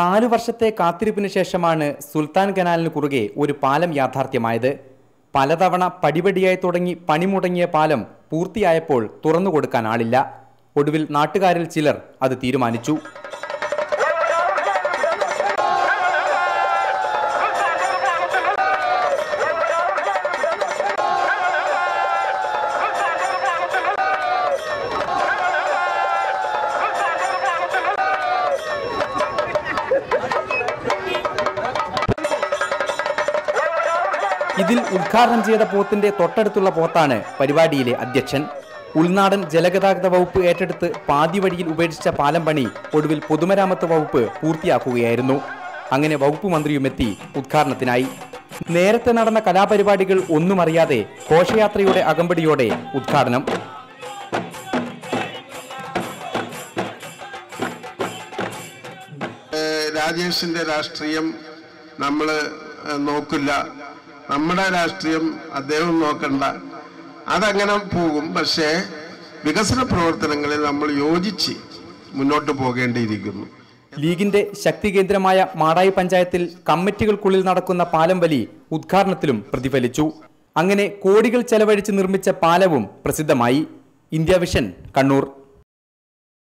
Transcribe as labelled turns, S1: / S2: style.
S1: നാലു വർഷത്തെ കാത്തിരിപ്പിന് ശേഷമാണ് സുൽത്താൻ കനാലിന് കുറുകെ ഒരു പാലം യാഥാർത്ഥ്യമായത്. പലതവണ പടിപടിയായി തുടങ്ങി പണിമുടങ്ങിയ പാലം പൂർത്തിയായപ്പോൾ തുറന്നുകൊടുക്കാൻ ആളില്ല. ഒടുവിൽ നാട്ടുകാരിൽ ചിലർ അത് തീരുമാനിച്ചു. ഇതിൽ ഉദ്ഘാടനം ചെയ്ത പോത്തിന്റെ തൊട്ടടുത്തുള്ള പോത്താണ് പരിപാടിയിലെ അധ്യക്ഷൻ. ഉൾനാടൻ ജലഗതാഗത വകുപ്പ് ഏറ്റെടുത്ത് പാതി വഴിയിൽ ഉപേക്ഷിച്ച പാലം പണി ഒടുവിൽ പൊതുമരാമത്ത് വകുപ്പ് പൂർത്തിയാക്കുകയായിരുന്നു. അങ്ങനെ വകുപ്പ് മന്ത്രിയുമെത്തി ഉദ്ഘാടനത്തിനായി. നേരത്തെ നടന്ന കലാപരിപാടികൾ ഒന്നും അറിയാതെ ഘോഷയാത്രയുടെ അകമ്പടിയോടെ ഉദ്ഘാടനം.
S2: രാജേഷിന്റെ രാഷ്ട്രീയം നമ്മൾ നോക്കില്ല. നമ്മുടെ രാഷ്ട്രീയം അദ്ദേഹം നോക്കണ്ട. അതങ്ങനെ പോകും. പക്ഷേ വികസന പ്രവർത്തനങ്ങളിൽ നമ്മൾ യോജിച്ച് മുന്നോട്ട് പോകേണ്ടിയിരിക്കുന്നു.
S1: ലീഗിന്റെ ശക്തി കേന്ദ്രമായ മാടായി പഞ്ചായത്തിൽ കമ്മിറ്റികൾക്കുള്ളിൽ നടക്കുന്ന പാലം വലി ഉദ്ഘാടനത്തിലും പ്രതിഫലിച്ചു. അങ്ങനെ കോടികൾ ചെലവഴിച്ച് നിർമ്മിച്ച പാലവും പ്രസിദ്ധമായി. India vision Kannur.